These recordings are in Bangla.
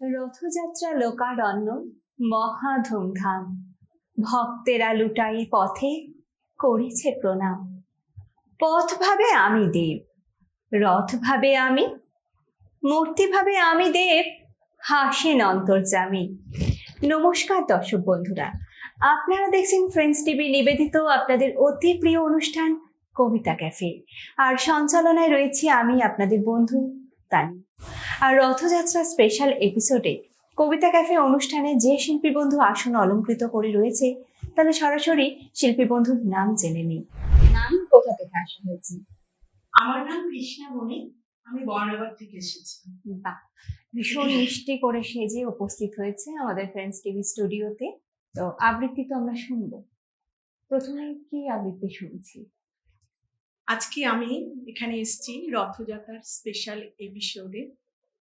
রথযাত্রা লোকারণ্য মহা ধুমধাম। ভক্তেরা লুটাই পথে করেছে প্রণাম। পথ ভাবে আমি দেব রথ ভাবে আমি মূর্তি ভাবে আমি দেব, হাসেন অন্তর্জামী নমস্কার দর্শক বন্ধুরা, আপনারা দেখছেন ফ্রেন্ডস টিভি নিবেদিত আপনাদের অতি প্রিয় অনুষ্ঠান কবিতা ক্যাফে। আর সঞ্চালনায় রয়েছি আমি আপনাদের বন্ধু তানি আর রথযাত্রা স্পেশাল এপিসোডে কবিতা ক্যাফে অনুষ্ঠানে যে শিল্পী বন্ধু আসন অলঙ্কৃত করে রয়েছে তাহলে সরাসরি শিল্পী বন্ধুর নাম জেনে নিই। নাম কোথা থেকে আসা হয়েছে? আমার নাম কৃষ্ণা বণিক আমি বর্ণাবাদ থেকে এসেছি। বাহ ভীষণ মিষ্টি করে সেজে উপস্থিত হয়েছে আমাদের ফ্রেন্ডস টিভি স্টুডিওতে তো আবৃত্তি তো আমরা শুনব। প্রথমে কি আবৃত্তি শুনছি? আজকে আমি এখানে এসেছি রথযাত্রার স্পেশাল এপিসোডে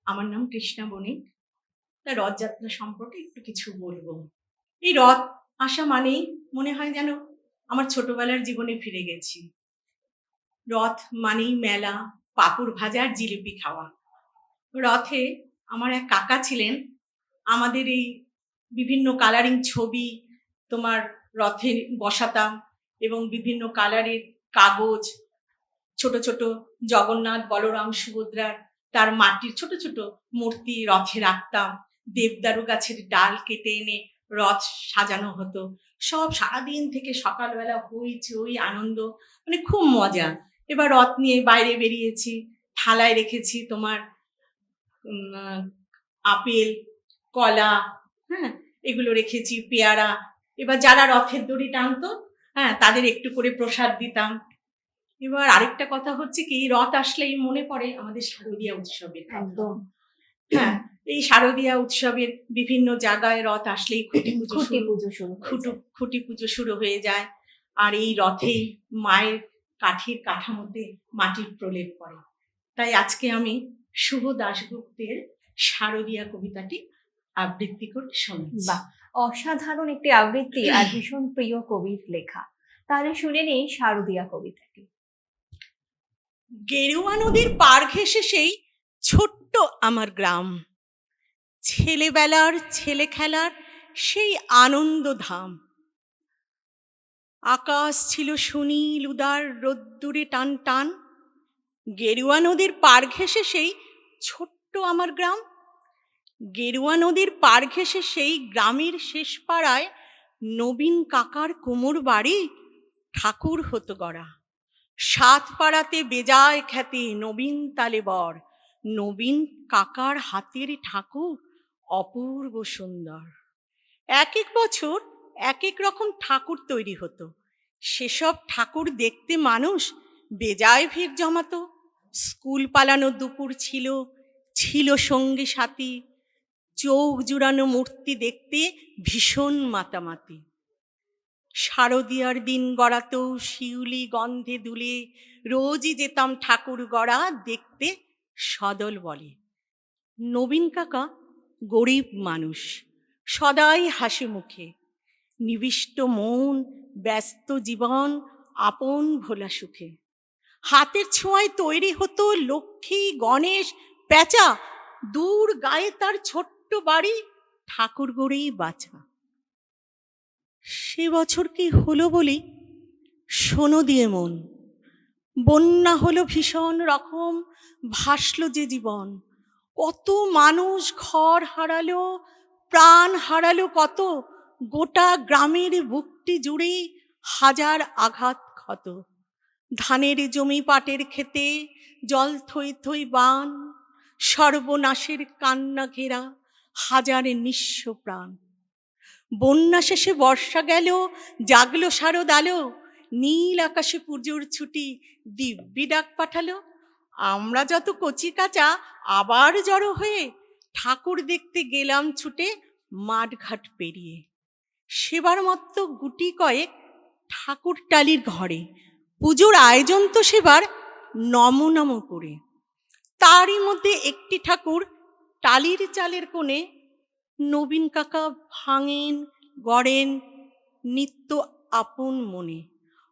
আমার নাম কৃষ্ণা বণিক। তা রথযাত্রা সম্পর্কে একটু কিছু বলব। এই রথ আসা মানেই মনে হয় যেন আমার ছোটবেলার জীবনে ফিরে গেছি। রথ মানেই মেলা, পাঁপড় ভাজা আর জিলিপি খাওয়া। রথে আমার এক কাকা ছিলেন। আমাদের এই বিভিন্ন কালারিং ছবি তোমার রথে বসাতাম এবং বিভিন্ন কালারের কাগজ, ছোট ছোট জগন্নাথ, বলরাম, সুভদ্রার তার মাটির ছোট ছোট মূর্তি রথে রাখতাম। দেবদারু গাছের ডাল কেটে এনে রথ সাজানো হতো। সব সারাদিন থেকে সকালবেলা হই চই আনন্দ মানে খুব মজা। এবার রথ নিয়ে বাইরে বেরিয়েছি, থালায় রেখেছি তোমার আপেল, কলা হ্যাঁ এগুলো রেখেছি, পেয়ারা। এবার যারা রথের দড়ি টানতো হ্যাঁ তাদের একটু করে প্রসাদ দিতাম। এবার আরেকটা কথা হচ্ছে কি রথ আসলেই মনে পড়ে আমাদের শারদীয়া উৎসবের একদম। হ্যাঁ এই শারদীয়া উৎসবের বিভিন্ন জায়গায় রথ আসলেই খুঁটি পুজো খুঁটি শুরু পুজো শুরু খুঁটু। খুঁটি পুজো শুরু হয়ে যায় আর এই রথেই মায়ের কাঠির কাঠামোতে মাটির প্রলেপ পড়ে। তাই আজকে আমি শুভ দাশগুপ্তের শারদীয়া কবিতাটি আবৃত্তি করে শোনাচ্ছি। বাহ অসাধারণ একটি আবৃত্তি আর ভীষণ প্রিয় কবির লেখা। তাহলে শুনে নেই শারদিয়া কবিতাটি। গেরুয়া নদীর পার ঘেসে সেই ছোট্ট আমার গ্রাম। ছেলেবেলার ছেলে খেলার সেই আনন্দ ধাম। আকাশ ছিল সুনীল, উদার, রোদ্দুরে টান টান। গেরুয়া নদীর পার ঘেসে সেই ছোট্ট আমার গ্রাম। গেরুয়া নদীর পার ঘেসে সেই গ্রামের শেষ পাড়ায় নবীন কাকার কুমোর বাড়ি ঠাকুর হতো গড়া সাত পাড়াতে বেজায় খ্যাতি নবীন তালে বর। নবীন কাকার হাতের ঠাকুর অপূর্ব সুন্দর। এক এক বছর এক এক রকম ঠাকুর তৈরি হতো। সেসব ঠাকুর দেখতে মানুষ বেজায় ভিড় জমাতো। স্কুল পালানো দুপুর ছিল ছিল সঙ্গী সাথী। চোখ জুড়ানো মূর্তি দেখতে ভীষণ মাতামাতি। শারদীয়ার দিন গড়াতো শিউলি গন্ধে দুলে, রোজই যেতাম ঠাকুর গড়া দেখতে সদল বলে। নবীন কাকা গরিব মানুষ, সদাই হাসি মুখে। নিবিষ্ট মন, ব্যস্ত জীবন, আপন ভোলা সুখে। হাতের ছোঁয়ায় তৈরি হতো লক্ষ্মী গণেশ প্যাঁচা, দূর গায়ে তার ছোট্ট বাড়ি ঠাকুর গড়েই বাছা। সে বছর কি হলো বলি? শোনো দিয়ে মন, বন্যা হলো ভীষণ রকম, ভাসলো যে জীবন। কত মানুষ ঘর হারালো, প্রাণ হারালো, কত গোটা গ্রামের বুকটি জুড়ে হাজার আঘাত ক্ষত। ধানের জমি পাটের খেতে জল থই থই বান, সর্বনাশের কান্না ঘেরা হাজারে নিঃস্ব প্রাণ। বন্যা শেষে বর্ষা গেল, জাগলো শারদ আলো, নীল আকাশে পুজোর ছুটি দিব্যি ডাক পাঠালো। আমরা যত কচি কাঁচা আবার জড়ো হয়ে ঠাকুর দেখতে গেলাম ছুটে মাঠঘাট পেরিয়ে। সেবার মতো গুটি কয়েক ঠাকুর টালির ঘরে। পুজোর আয়োজন তো সেবার নম নম করে। তারই মধ্যে একটি ঠাকুর টালির চালের কোণে নবীন কাকা ভাঙেন, গড়েন, নিত্য আপন মনে।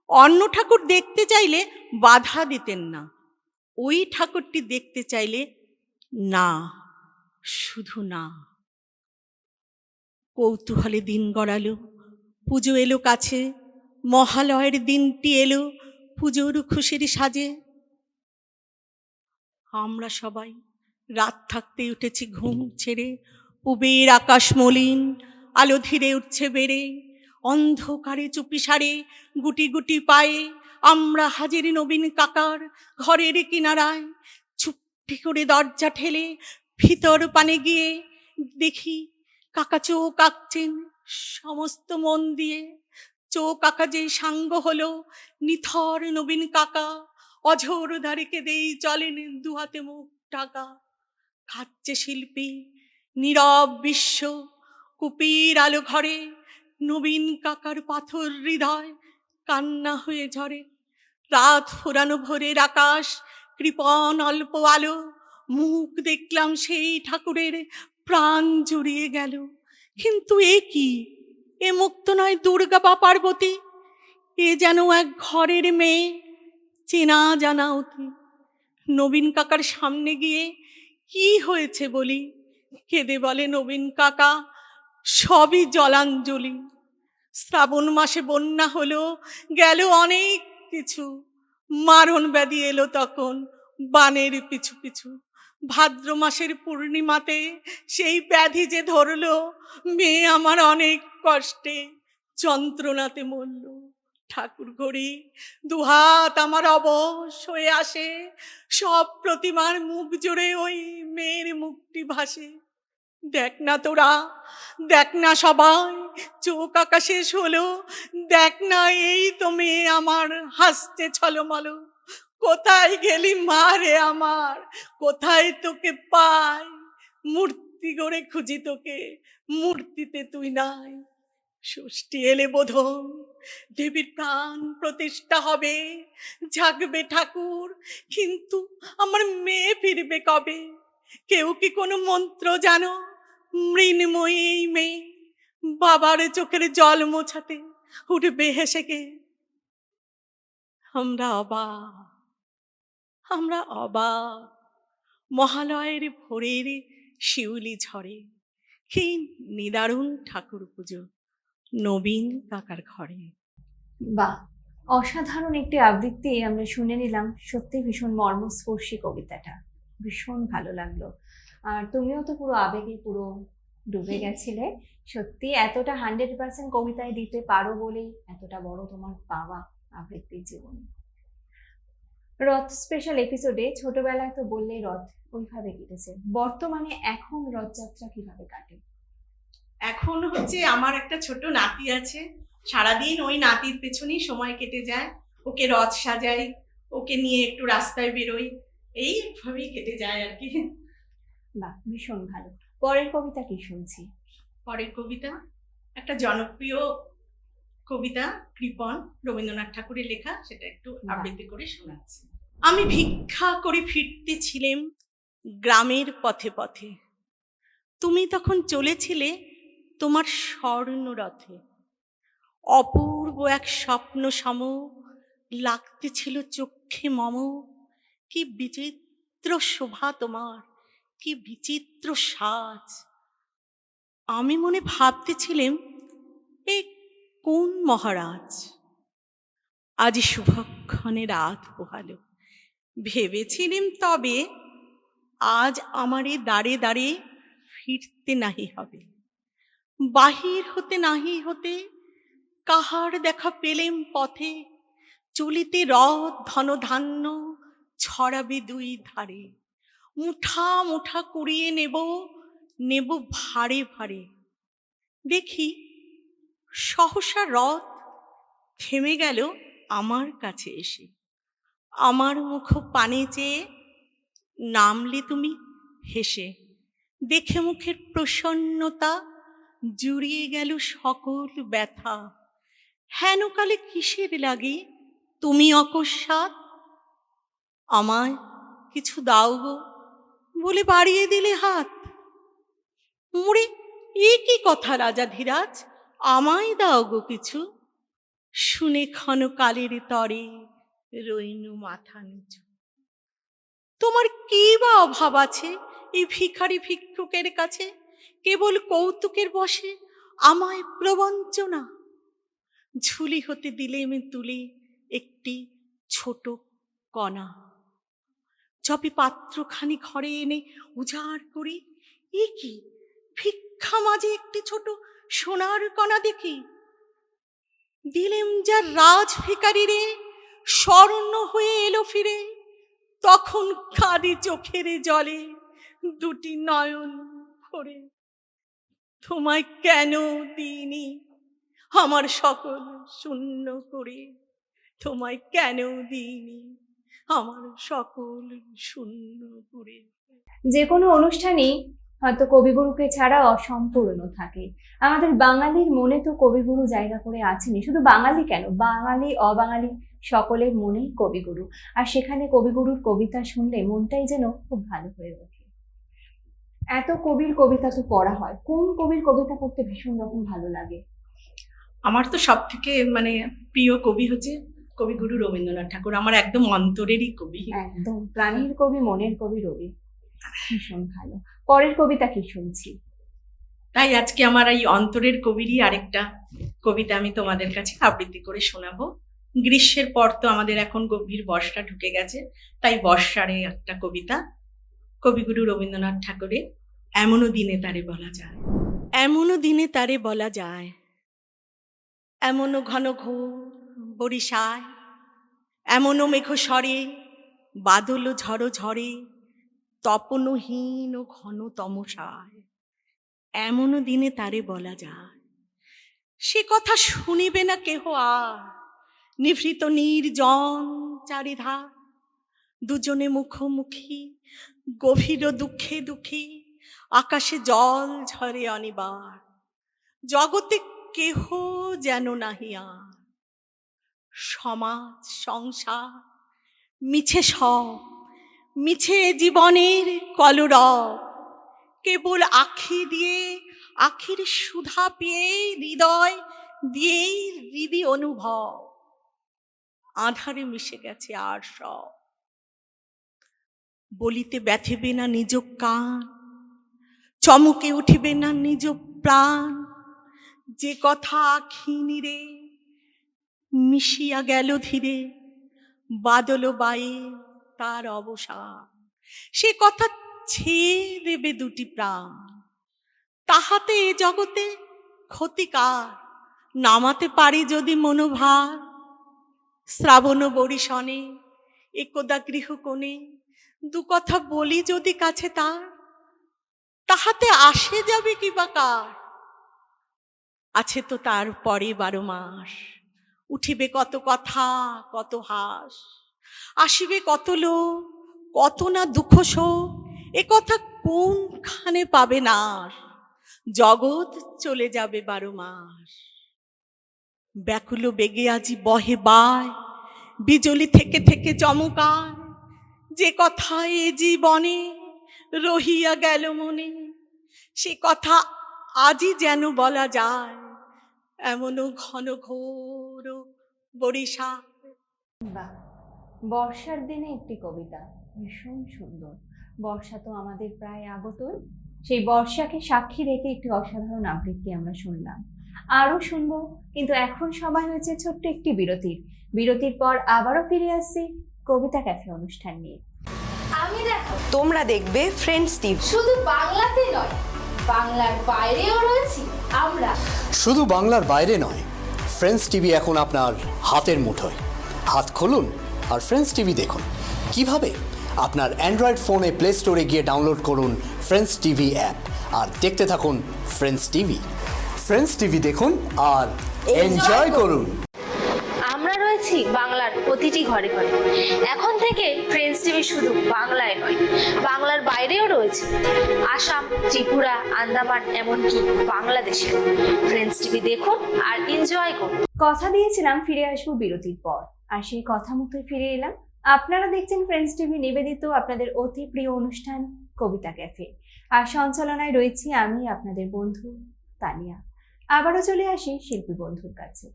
অন্য ঠাকুর দেখতে চাইলে বাধা দিতেন না। ওই ঠাকুরটি দেখতে চাইলে না, শুধু না। কৌতূহলে দিন গড়ালো, পুজো এলো কাছে, মহালয়ের দিনটি এলো পুজোর খুশির সাজে। আমরা সবাই রাত থাকতে উঠেছি ঘুম ছেড়ে উবের আকাশ মলিন, আলো ধীরে উঠছে বেড়ে, অন্ধকারে চুপি সারে, গুটি গুটি পায়ে, আমরা হাজির নবীন কাকার ঘরের কিনারায়, চুপটি করে দরজা ঠেলে ভিতর পানে গিয়ে দেখি কাকা চোখ আঁকছেন সমস্ত মন দিয়ে। চোখ আঁকা যে সাঙ্গ হলো নিথর নবীন কাকা, অঝোর ধারে কেঁদেই চলেন দুহাতে মুখ টাকা খাচ্ছে শিল্পী নীরব বিশ্ব, কুপির আলো ঘরে, নবীন কাকার পাথর হৃদয়, কান্না হয়ে ঝরে। রাত ফোরানো ভোরের আকাশ, কৃপণ অল্প আলো, মুখ দেখলাম সেই ঠাকুরের প্রাণ জুড়িয়ে গেল। কিন্তু এ কি? এ মুক্ত নয় দুর্গা বা পার্বতী? এ যেন এক ঘরের মেয়ে, চেনা জানা অতি। নবীন কাকার সামনে গিয়ে কি হয়েছে বলি? কেঁদে বলে, নবীন কাকা, সবই জলাঞ্জলি। শ্রাবণ মাসে বন্যা হলো, গেল অনেক কিছু। মারণ ব্যাধি এলো তখন বানের পিছু পিছু। ভাদ্র মাসের পূর্ণিমাতে সেই ব্যাধি যে ধরল, মেয়ে আমার অনেক কষ্টে যন্ত্রণাতে মরল। ঠাকুর ঘড়ি দুহাত আমার অবশ হয়ে আসে, সব প্রতিমার মুখ জুড়ে ওই মেয়ের মুখটি ভাসে। দেখ না তোরা, দেখ না সবাই, চোখ আকাশে হলো দেখ না এই তো মেয়ে আমার হাসছে ছলমল। কোথায় গেলি মা রে আমার, কোথায় তোকে পাই? মূর্তি গড়ে খুঁজি তোকে, মূর্তিতে তুই নাই। ষষ্ঠী এলে বোধন দেবীর প্রাণ প্রতিষ্ঠা হবে, জাগবে ঠাকুর, কিন্তু আমার মেয়ে ফিরবে কবে? কেউ কি কোনো মন্ত্র জানো? মৃন্ময়ী মেয়ে, বাবার চোখের জল মোছাতে উঠবে হেসে গে আমরা অবাক আমরা অবাক। মহালয়ের ভোরের শিউলি ঝরে কি নিদারুণ ঠাকুর পুজো নবীন কাকার ঘরে। বা অসাধারণ একটি আবৃত্তি আমরা শুনে নিলাম। সত্যি ভীষণ মর্মস্পর্শী কবিতাটা। ভীষণ ভালো লাগল। আর তুমিও তো পুরো আবেগে পুরো ডুবে গেছিলে। সত্যি এতটা হান্ড্রেড পার্সেন্ট কবিতায় দিতে পারো বলেই এতটা বড় তোমার পাওয়া আবৃত্তির জীবনে। রথ স্পেশাল এপিসোডে ছোটবেলায় তো বললেই রথ ওইভাবে কেটেছে। বর্তমানে এখন রথযাত্রা কীভাবে কাটে? এখন হচ্ছে আমার একটা ছোট নাতি আছে। সারাদিন ওই নাতির পেছনেই সময় কেটে যায়। ওকে রথ সাজাই ওকে নিয়ে একটু রাস্তায় বেরোই। এইভাবেই কেটে যায় আর কি। বাহ ভীষণ ভালো। পরের কবিতা কি শুনছি? পরের কবিতা? একটা জনপ্রিয় কবিতা কৃপণ রবীন্দ্রনাথ ঠাকুরের লেখা সেটা একটু আবৃত্তি করে শোনাচ্ছি। আমি ভিক্ষা করে ফিরতেছিলেম গ্রামের পথে পথে। তুমি তখন চলেছিলে তোমার স্বর্ণরথে। অপূর্ব এক স্বপ্ন সম লাগতেছিল চক্ষে মম। কি বিচিত্র শোভা তোমার, কি বিচিত্র সাজ। আমি মনে ভাবতেছিলাম, এ কোন মহারাজ? আজ শুভক্ষণে রাত পোহালো। ভেবেছিলাম তবে আজ আমারে দাঁড়ে দাঁড়ে ফিরতে নাহি হবে। বাহির হতে নাহি হতে কাহার দেখা পেলেম পথে, চলিতে রথ ধনধান্য ছড়াবে দুই ধারে। মুঠা মুঠা কুড়িয়ে নেব নেব ভারে ভারে। দেখি, সহসা রথ থেমে গেল আমার কাছে এসে। আমার মুখ পানে চেয়ে নামলে তুমি হেসে। দেখে মুখের প্রসন্নতা জুড়িয়ে গেল সকল ব্যথা। হেনকালে কিসের লাগে? তুমি অকস্মাৎ আমায় কিছু দাও গো। বলে বাড়িয়ে দিলে হাত। মুড়ে এ কি কথা রাজা ধীরাজ? আমায় দাও গো কিছু। শুনে ক্ষণকালের তরে রইনু মাথা নিচু। তোমার কি বা অভাব আছে এই ভিখারি ভিক্ষুকের কাছে? কেবল কৌতুকের বসে আমায় প্রবঞ্চনা। ঝুলি হতে দিলে আমি তুলে একটি ছোট কণা। চপে পাত্রখানি ঘরে এনে উজাড় করি, এ কি? ভিক্ষা মাঝে একটি ছোট সোনার কণা দেখি। দিলেম যার রাজ ভিকারি রে, স্বর্ণ হয়ে এলো ফিরে, তখন কাঁদি চোখের জলে দুটি নয়ন ভরে। তোমায় কেন দিইনি আমার সকল শূন্য করে? তোমায় কেন দিইনি আমার সকল শূন্য করে যে কোনো অনুষ্ঠানই হয়তো কবিগুরুকে ছাড়া অসম্পূর্ণ থাকে। আমাদের বাঙালির মনে তো কবিগুরু জায়গা করে আছেনই। শুধু বাঙালি কেন? বাঙালি অবাঙালি সকলের মনেই কবিগুরু। আর সেখানে কবিগুরুর কবিতা শুনলে মনটাই যেন খুব ভালো হয়ে ওঠে। এত কবির কবিতা তো পড়া হয়। কোন কবির কবিতা পড়তে ভীষণ রকম ভালো লাগে? আমার তো সব থেকে মানে প্রিয় কবি হচ্ছে কবিগুরু রবীন্দ্রনাথ ঠাকুর আমার একদম অন্তরেরই কবি। একদম প্রাণীর কবি মনের কবি রবি। ভীষণ ভালো পরের কবিতা কি শুনছি? তাই আজকে আমার এই অন্তরের কবিরই আরেকটা কবিতা আমি তোমাদের কাছে আবৃত্তি করে শোনাবো। গ্রীষ্মের পর তো আমাদের এখন গভীর বর্ষা ঢুকে গেছে তাই বর্ষারে একটা কবিতা কবিগুরু রবীন্দ্রনাথ ঠাকুরের এমনও দিনে তারে বলা যায় এমনও দিনে তারে বলা যায় এমনও ঘন ঘোর বরিশায় এমনও মেঘ সরে বাদল ঝড়ো ঝরে তপনহীন ও ঘন তমসায়। এমনও দিনে তারে বলা যায়। সে কথা শুনিবে না কেহ আর। নিভৃত নির্জন চারিধা দুজনে মুখোমুখি, গভীর দুঃখে দুঃখী, আকাশে জল ঝরে অনিবার। জগতে কেহ যেন নাহি আর। সমাজ, সংসার, মিছে সব, মিছে জীবনের কলরব। কেবল আখি দিয়ে, আখির সুধা পেয়ে হৃদয় দিয়েই হৃদি অনুভব। আধারে মিশে গেছে আর সব। বলিতে ব্যথিবে না নিজ কান, চমকে উঠিবে না নিজ প্রাণ। যে কথা আখি নিরে মিশিয়া গেল ধীরে, বাদল বায়ে তার অবসান। সে কথা ছেয়ে দেবে দুটি প্রাণ। তাহাতে এ জগতে ক্ষতিকার, নামাতে পারি যদি মনোভার। শ্রাবণ বরিশনে একদা গৃহকোণে দু কথা বলি যদি কাছে তার। তাহাতে আসে যাবে কি বা কার? আছে তো তার পরে বারো মাস উঠিবে কত কথা, কত হাস। আসিবে কত লোক কত না দুঃখ শোক, এ কথা কোনখানে পাবে না জগৎ চলে যাবে বারো মাস। ব্যাকুল বেগে আজি বহে বায়, বিজলি থেকে থেকে চমকায়। যে কথা এ জীবনে রহিয়া গেল মনে, সে কথা আজই যেন বলা যায়। এমনও ঘন ঘোর বরিশা। বাহ বর্ষার দিনে একটি কবিতা ভীষণ সুন্দর। বর্ষা তো আমাদের প্রায় আগতই। সেই বর্ষাকে সাক্ষী রেখে একটি অসাধারণ আবৃত্তি আমরা শুনলাম। আরও শুনব কিন্তু এখন সময় হয়েছে ছোট্ট একটি বিরতির। বিরতির পর আবারও ফিরে আসছি কবিতা ক্যাফে অনুষ্ঠান নিয়ে। আমি দেখো। তোমরা দেখবে ফ্রেন্ডস টিভি শুধু বাংলাতে নয় বাংলার বাইরেও রয়েছি আমরা। শুধু বাংলার বাইরে নয় ফ্রেন্ডস টিভি এখন আপনার হাতের মুঠোয়। হাত খুলুন আর ফ্রেন্ডস টিভি দেখুন। কীভাবে? আপনার অ্যান্ড্রয়েড ফোনে প্লে স্টোরে গিয়ে ডাউনলোড করুন ফ্রেন্ডস টিভি অ্যাপ আর দেখতে থাকুন ফ্রেন্ডস টিভি ফ্রেন্ডস টিভি দেখুন আর এনজয় করুন। আমরা রয়েছি প্রতিটি ঘরে ঘরে। এখন থেকে ফ্রেন্ডস টিভি শুধু বাংলায় নয়, বাংলার বাইরেও রয়েছে আসাম, ত্রিপুরা, আন্দামান, এমনকি বাংলাদেশে। ফ্রেন্ডস টিভি দেখুন আর এনজয় করুন। কথা দিয়েছিলাম, ফিরে আসব বিরতির পর। আর সেই কথা মতোই ফিরে এলাম। আপনারা দেখছেন ফ্রেন্ডস টিভি নিবেদিত আপনাদের অতি প্রিয় অনুষ্ঠান কবিতা ক্যাফে। আর সঞ্চালনায় রয়েছি আমি আপনাদের বন্ধু তানিয়া। আবারও চলে আসি শিল্পী বন্ধুর কাছে।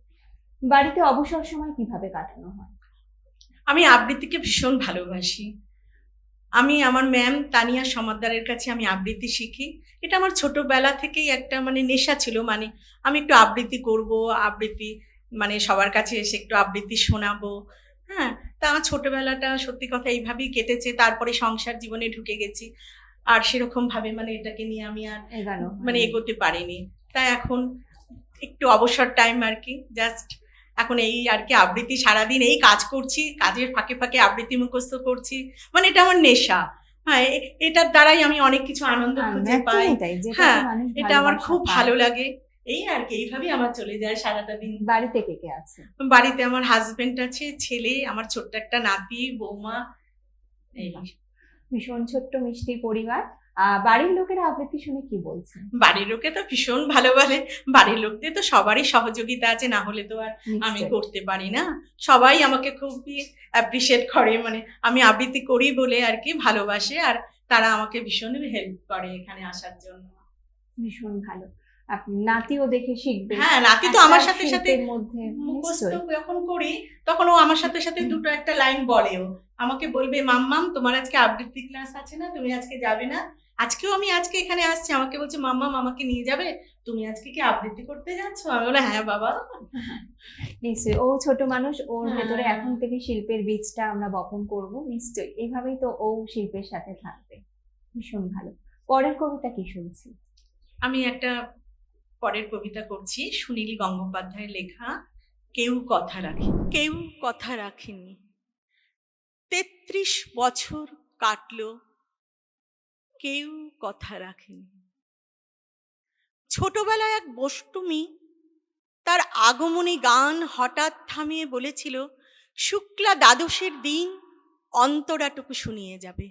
বাড়িতে অবসর সময় কীভাবে কাটানো হয়? আমি আবৃত্তিকে ভীষণ ভালোবাসি। আমি আমার ম্যাম তানিয়া সমাদ্দারের কাছে আমি আবৃত্তি শিখি। এটা আমার ছোটোবেলা থেকেই একটা মানে নেশা ছিল। মানে আমি একটু আবৃত্তি করব আবৃত্তি মানে সবার কাছে এসে একটু আবৃত্তি শোনাবো। হ্যাঁ তা আমার ছোটোবেলাটা সত্যি কথা এইভাবেই কেটেছে। তারপরে সংসার জীবনে ঢুকে গেছি। আর সেরকম ভাবে মানে এটাকে নিয়ে আমি আর মানে এগোতে পারিনি। তাই এখন একটু অবসর টাইম আর কি জাস্ট এখন এই আর কি আবৃত্তি সারাদিন এই কাজ করছি কাজের ফাঁকে ফাঁকে আবৃত্তি মুখস্থ করছি। মানে এটা আমার নেশা। হ্যাঁ এটার দ্বারাই আমি অনেক কিছু আনন্দ খুঁজে পাই। হ্যাঁ, এটা আমার খুব ভালো লাগে। এই আর কি এইভাবেই আমার চলে যায় সারাটা দিন। বাড়িতে কে কে আছে? বাড়িতে আমার হাজবেন্ড আছে ছেলে আমার ছোট্ট একটা নাতি বৌমা এই। ভীষণ ছোট্ট মিষ্টি পরিবার। বাড়ির লোকেরা আবৃত্তি শুনে কি বলছেন? বাড়ির লোকে তো ভীষণ ভালো বলে। বাড়ির লোকদের তো সবারই সহযোগিতা আছে না হলে তো আর আমি করতে পারি না। সবাই আমাকে খুবই অ্যাপ্রিসিয়েট করে মানে আমি আবৃত্তি করি বলে আর কি ভালোবাসে আর তারা আমাকে ভীষণ হেল্প করে এখানে আসার জন্য। ভীষণ ভালো। নাতিও দেখে শিখবে। হ্যাঁ নাতি তো আমার সাথে সাথে মধ্যে মুখস্থ যখন করি তখন ও আমার সাথে সাথে দুটো একটা লাইন বলেও। আমাকে বলবে মাম্মাম তোমার আজকে আবৃত্তি ক্লাস আছে না? তুমি আজকে যাবে না? আজকেও আমি আজকে এখানে আসছি। আমাকে বলছে মাম্মাম মামাকে নিয়ে যাবে? তুমি আজকে কি আবৃত্তি করতে যাচ্ছ? আমি বলে হ্যাঁ বাবা। নিশ্চয়ই ও ছোট মানুষ ওর হ্যাঁ। ভেতরে এখন থেকে শিল্পের বীজটা আমরা বপন করব। নিশ্চয়ই এইভাবেই তো ও শিল্পের সাথে থাকবে। ভীষণ ভালো। পরের কবিতা কি শুনছি? আমি একটা পরের কবিতা করছি সুনীল গঙ্গোপাধ্যায়ের লেখা কেউ কথা রাখে কেউ কথা রাখেনি। তেত্রিশ বছর কাটলো কেউ কথা রাখেনি। ছোটবেলায় এক বষ্টুমি তার আগমনী গান হঠাৎ থামিয়ে বলেছিল, শুক্লা দ্বাদশের দিন অন্তরাটুকু শুনিয়ে যাবে।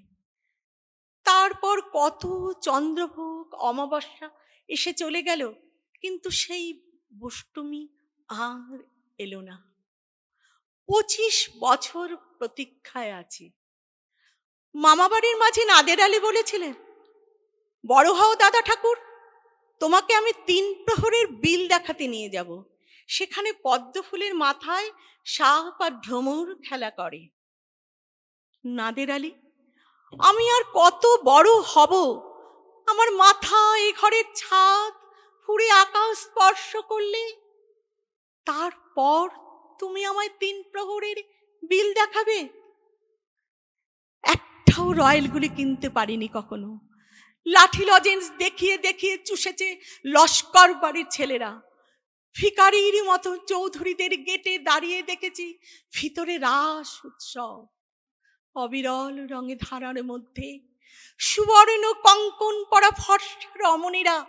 তারপর কত চন্দ্রভোগ, অমাবস্যা এসে চলে গেল, কিন্তু সেই বষ্টমী আর এলো না। পঁচিশ বছর প্রতীক্ষায় আছি। মামাবাড়ির মাঝে নাদের আলী বলেছিলেন বড় হও দাদা ঠাকুর। তোমাকে আমি তিন প্রহরের বিল দেখাতে নিয়ে যাব। সেখানে পদ্ম ফুলের মাথায় সাপ আর ভ্রমর খেলা করে। নাদের আলী, আমি আর কত বড় হব। আমার মাথা এ ঘরের ছাদ ফুড়ে আকাশ স্পর্শ করলে। তারপর তুমি আমায় তিন প্রহরের বিল দেখাবে। একটাও রয়্যালগুলি কিনতে পারিনি কখনো। লাঠি লজেন্স দেখিয়ে দেখিয়ে চুষেছে লস্কর বাড়ির ছেলেরা। ভিকারির মতো চৌধুরীদের গেটে দাঁড়িয়ে দেখেছি ভিতরে রাস উৎসব। অবিরল রঙে ধারার মধ্যে সুবর্ণ কঙ্কন পরা ফর্সা রমণীরা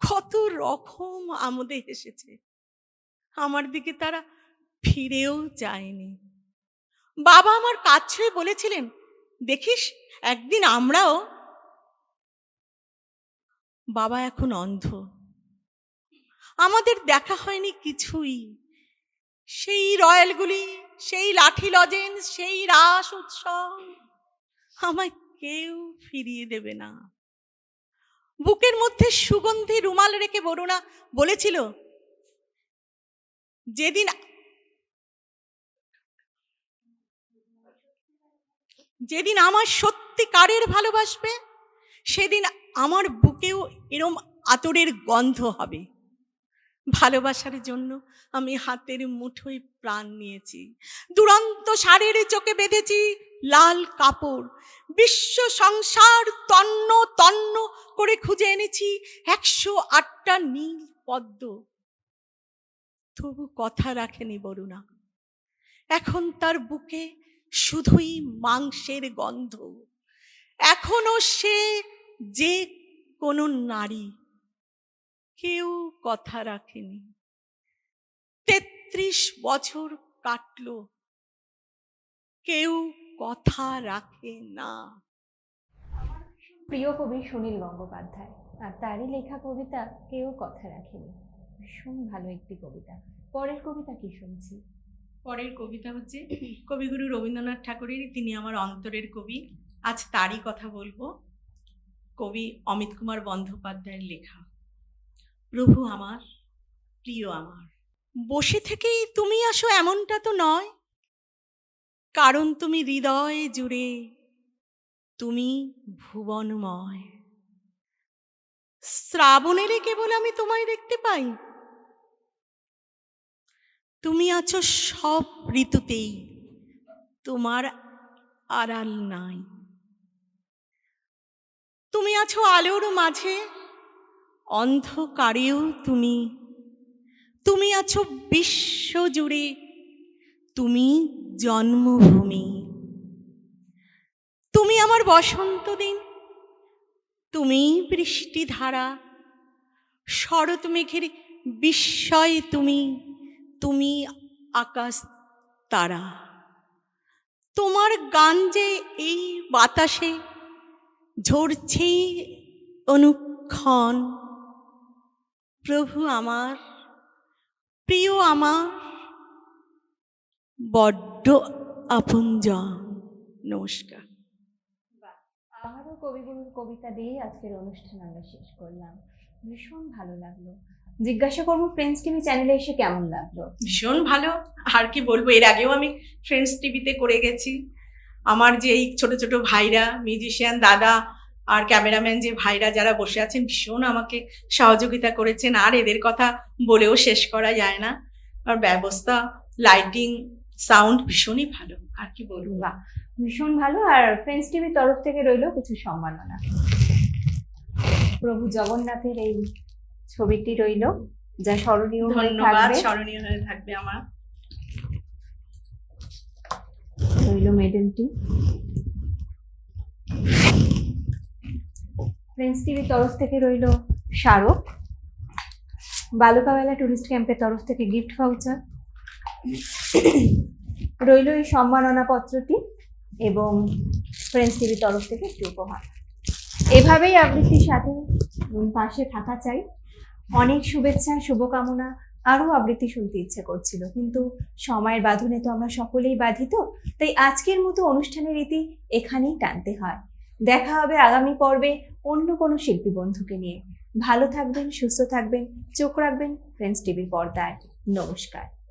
কত রকম আমোদে হেসেছে। আমার দিকে তারা ফিরেও যায়নি। বাবা আমার কাজ ছুঁয়ে বলেছিলেন, দেখিস, একদিন আমরাও বাবা এখন অন্ধ। আমাদের দেখা হয়নি কিছুই। সেই রয়্যালগুলি, সেই লাঠি লজেন্স, সেই রাস উৎসব, আমায় কেউ ফিরিয়ে দেবে না। বুকের মধ্যে সুগন্ধি রুমাল রেখে বরুণা বলেছিল, যেদিন যেদিন আমার সত্যিকারের ভালোবাসবে, সেদিন আমার বুকেও এরম আতরের গন্ধ হবে। ভালোবাসার জন্য আমি হাতের মুঠোয় প্রাণ নিয়েছি। দুরন্ত শাড়ির চোখে বেঁধেছি লাল কাপড়। বিশ্ব সংসার তন্ন তন্ন করে খুঁজে এনেছি একশো আটটা নীল পদ্ম। তবু কথা রাখেনি বরুণা। এখন তার বুকে শুধুই মাংসের গন্ধ। এখনও সে যে কোনো নারী কেউ কথা রাখেনি। তেত্রিশ বছর কাটল। কেউ কথা রাখে না। প্রিয় কবি সুনীল গঙ্গোপাধ্যায় আর তারই লেখা কবিতা কেউ কথা রাখেনি। ভীষণ ভালো একটি কবিতা। পরের কবিতা কি শুনছি? পরের কবিতা হচ্ছে কবিগুরু রবীন্দ্রনাথ ঠাকুরের তিনি আমার অন্তরের কবি। আজ তারই কথা বলব। কবি অমিত কুমার বন্দ্যোপাধ্যায়ের লেখা, প্রভু আমার, প্রিয় আমার, বসে থেকেই তুমি আসো এমনটা তো নয়। কারণ তুমি হৃদয় জুড়ে, তুমি ভুবনময়। শ্রাবণেরে কেবল আমি তোমায় দেখতে পাই। তুমি আছো সব ঋতুতেই, তোমার আড়াল নাই। তুমি আছো আলোর মাঝে, অন্ধকারেও তুমি। তুমি আছো বিশ্ব জুড়ে তুমি জন্মভূমি। তুমি আমার বসন্ত দিন, তুমি বৃষ্টিধারা, শরৎ মেঘের বিস্ময় তুমি তুমি আকাশ তারা। তোমার গান যে এই বাতাসে ঝরছে অনুক্ষণ। প্রভু আমার প্রিয় আমার বড্ড আপনজন। নমস্কার। আমারও কবিগুরুর কবিতা দিয়ে আজকের অনুষ্ঠান আমরা শেষ করলাম। ভীষণ ভালো লাগল। জিজ্ঞাসা করব ফ্রেন্ডস টিভি চ্যানেলে এসে কেমন লাগল? ভীষণ ভালো। আর কি বলব এর আগেও আমি ফ্রেন্ডস টিভিতে করে গেছি। আমার যে এই ছোট ছোট ভাইরা মিউজিশিয়ান দাদা আর ক্যামেরাম্যান যে ভাইরা যারা বসে আছেন ভীষণ আমাকে সহযোগিতা করেছেন। আর এদের কথা বলেও শেষ করা যায় না। আর ব্যবস্থা লাইটিং সাউন্ড ভীষণই ভালো। আর কি বলব? বাহ ভীষণ ভালো। আর ফ্রেন্ডস টিভির তরফ থেকে রইল কিছু সম্মাননা। প্রভু জগন্নাথের এই ছবিটি রইল যা স্মরণীয় ধন্যবাদ স্মরণীয় হয়ে থাকবে আমার। রইল মেডেলটি ফ্রেন্ডস টিভির তরফ থেকে রইল স্মারক বালুকাবেলা টুরিস্ট ক্যাম্পের তরফ থেকে গিফট ভাউচার রইল এই সম্মাননা পত্রটি এবং ফ্রেন্ডস টিভির তরফ থেকে একটি উপহার। এভাবেই আবৃত্তির সাথে পাশে থাকা চাই। অনেক শুভেচ্ছা, শুভকামনা। আরও আবৃত্তি শুনতে ইচ্ছে করছিল। কিন্তু সময়ের বাঁধনে তো আমরা সকলেই বাধিত, তাই আজকের মতো অনুষ্ঠানের রীতি এখানেই টানতে হয়। দেখা হবে আগামী পর্বে অন্য কোনো শিল্পী বন্ধুকে নিয়ে। ভালো থাকবেন, সুস্থ থাকবেন, চোখ রাখবেন ফ্রেন্ডস টিভির পর্দায়। নমস্কার।